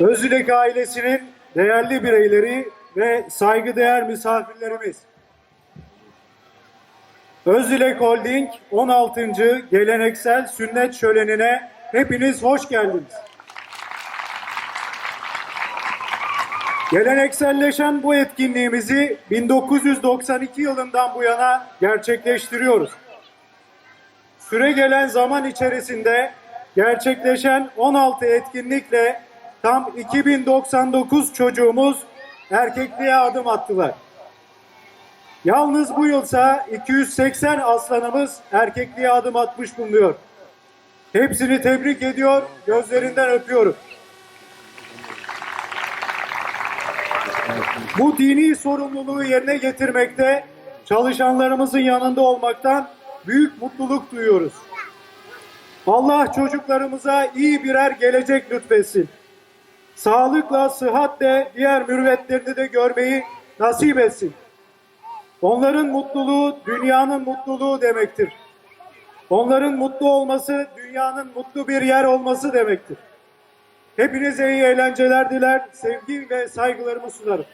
Özdilek ailesinin değerli bireyleri ve saygıdeğer misafirlerimiz. Özdilek Holding 16. geleneksel sünnet şölenine hepiniz hoş geldiniz. Gelenekselleşen bu etkinliğimizi 1992 yılından bu yana gerçekleştiriyoruz. Süre gelen zaman içerisinde gerçekleşen 16 etkinlikle tam 2099 çocuğumuz erkekliğe adım attılar. Yalnız bu yılsa 280 aslanımız erkekliğe adım atmış bulunuyor. Hepsini tebrik ediyor, gözlerinden öpüyorum. Bu dini sorumluluğu yerine getirmekte çalışanlarımızın yanında olmaktan büyük mutluluk duyuyoruz. Allah çocuklarımıza iyi birer gelecek lütfetsin. Sağlıkla, sıhhatle diğer mürvetlerini de görmeyi nasip etsin. Onların mutluluğu dünyanın mutluluğu demektir. Onların mutlu olması dünyanın mutlu bir yer olması demektir. Hepinize iyi eğlenceler diler, sevgi ve saygılarımı sunarım.